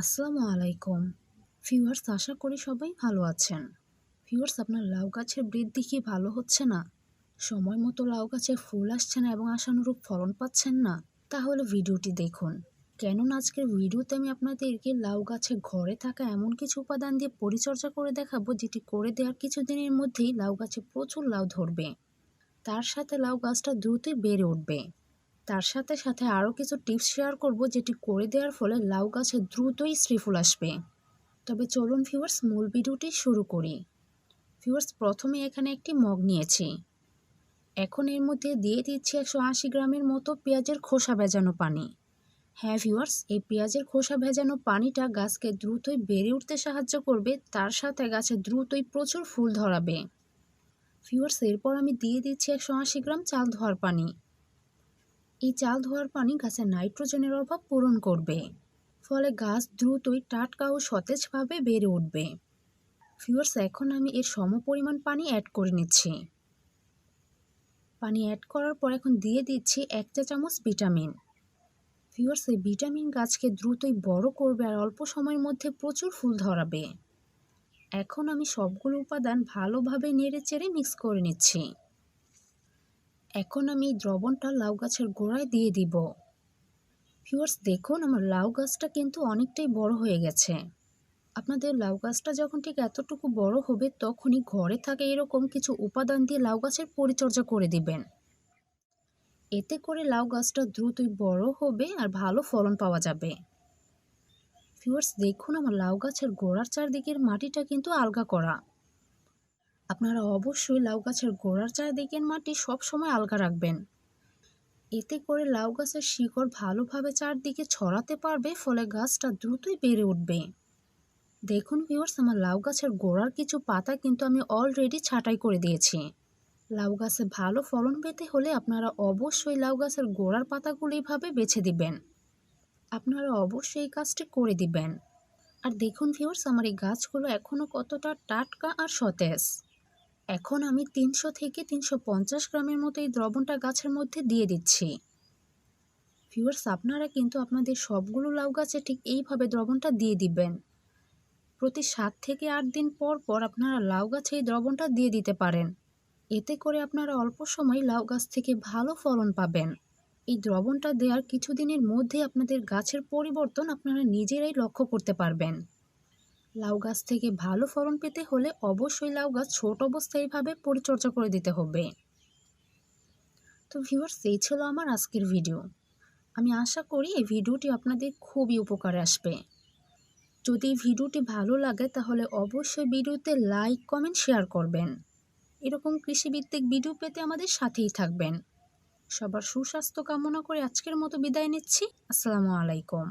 আসসালামু আলাইকুম। ভিউয়ার্স, আশা করি সবাই ভালো আছেন। ভিউয়ার্স, আপনার লাউ গাছের বৃদ্ধি কি ভালো হচ্ছে না? সময় মতো লাউ গাছে ফুল আসছে না এবং আশানুরূপ ফলন পাচ্ছেন না? তাহলে ভিডিওটি দেখুন। কেননা আজকের ভিডিওতে আমি আপনাদেরকে লাউ গাছে ঘরে থাকা এমন কিছু উপাদান দিয়ে পরিচর্যা করে দেখাবো, যেটি করে দেওয়ার কিছুদিনের মধ্যেই লাউ গাছে প্রচুর লাউ ধরবে। তার সাথে লাউ গাছটা দ্রুতই বেড়ে উঠবে। তার সাথে সাথে আরও কিছু টিপস শেয়ার করব যেটি করে দেওয়ার ফলে লাউ গাছে দ্রুতই শ্রীফুল আসবে। তবে চলুন ভিউয়ার্স মূল ভিডিওটি শুরু করি। ভিউয়ার্স প্রথমে এখানে একটি মগ নিয়েছি। এখন এর মধ্যে দিয়ে দিচ্ছি একশো আশি গ্রামের মতো পেঁয়াজের খোসা ভেজানো পানি। হ্যাঁ ভিউয়ার্স এই পেঁয়াজের খোসা ভেজানো পানিটা গাছকে দ্রুতই বেড়ে উঠতে সাহায্য করবে, তার সাথে গাছে দ্রুতই প্রচুর ফুল ধরাবে। ভিউয়ার্স এরপর আমি দিয়ে দিচ্ছি একশো আশি গ্রাম চাল ধোয়ার পানি। এই চাল ধোয়ার পানি গাছের নাইট্রোজেনের অভাব পূরণ করবে। ফলে গাছ দ্রুতই টাটকা ও সতেজভাবে বেড়ে উঠবে। ফিওর্স এখন আমি এর সমপরিমাণ পানি অ্যাড করে নিচ্ছি। পানি অ্যাড করার পর এখন দিয়ে দিচ্ছি এক চা চামচ ভিটামিন ফিওর্স এই ভিটামিন গাছকে দ্রুতই বড় করবে আর অল্প সময়ের মধ্যে প্রচুর ফুল ধরাবে। এখন আমি সবগুলো উপাদান ভালোভাবে নেড়ে চেড়ে মিক্স করে নিচ্ছি। এখন আমি দ্রবণটা লাউ গাছের গোড়ায় দিয়ে দিব। ভিউয়ার্স, দেখুন আমার লাউ গাছটা কিন্তু অনেকটাই বড় হয়ে গেছে। আপনাদের লাউ গাছটা যখন ঠিক এতটুকু বড় হবে, তখনই ঘরে থাকে এরকম কিছু উপাদান দিয়ে লাউ গাছের পরিচর্যা করে দিবেন। এতে করে লাউ গাছটা দ্রুতই বড় হবে আর ভালো ফলন পাওয়া যাবে। ভিউয়ার্স, দেখুন আমার লাউ গাছের গোড়ার চারদিকের মাটিটা কিন্তু আলগা করা। আপনারা অবশ্যই লাউ গাছের গোড়ার চারদিকের মাটি সবসময় আলগা রাখবেন। এতে করে লাউ গাছের শিকড় ভালোভাবে চারদিকে ছড়াতে পারবে, ফলে গাছটা দ্রুতই বেড়ে উঠবে। দেখুন ভিউয়ার্স আমার লাউ গাছের গোড়ার কিছু পাতা কিন্তু আমি অলরেডি ছাঁটাই করে দিয়েছি। লাউ গাছে ভালো ফলন পেতে হলে আপনারা অবশ্যই লাউ গাছের গোড়ার পাতাগুলো এইভাবে বেছে দিবেন। আপনারা অবশ্যই এই কাজটি করে দিবেন। আর দেখুন ভিউয়ার্স আমার এই গাছগুলো এখনও কতটা টাটকা আর সতেজ। এখন আমি তিনশো থেকে তিনশো পঞ্চাশ গ্রামের মতো এই দ্রবণটা গাছের মধ্যে দিয়ে দিচ্ছি। ভিউয়ার্স আপনারা কিন্তু আপনাদের সবগুলো লাউ গাছে ঠিক এইভাবে দ্রবণটা দিয়ে দিবেন। প্রতি সাত থেকে আট দিন পর পর আপনারা লাউ গাছে এই দ্রবণটা দিয়ে দিতে পারেন। এতে করে আপনারা অল্প সময় লাউ গাছ থেকে ভালো ফলন পাবেন। এই দ্রবণটা দেওয়ার কিছুদিনের মধ্যে আপনাদের গাছের পরিবর্তন আপনারা নিজেরাই লক্ষ্য করতে পারবেন। লাউ গাছ থেকে ভালো ফলন পেতে হলে অবশ্যই লাউ গাছ ছোট অবস্থায় এইভাবে পরিচর্যা করে দিতে হবে। তো ভিউয়ার্স এই ছিল আমার আজকের ভিডিও আমি আশা করি এই ভিডিওটি আপনাদের খুবই উপকারে আসবে। যদি ভিডিওটি ভালো লাগে, তাহলে অবশ্যই ভিডিওতে লাইক কমেন্ট শেয়ার করবেন। এরকম কৃষিভিত্তিক ভিডিও পেতে আমাদের সাথেই থাকবেন। সবার সুস্বাস্থ্য কামনা করে আজকের মতো বিদায় নিচ্ছি। আসসালামু আলাইকুম।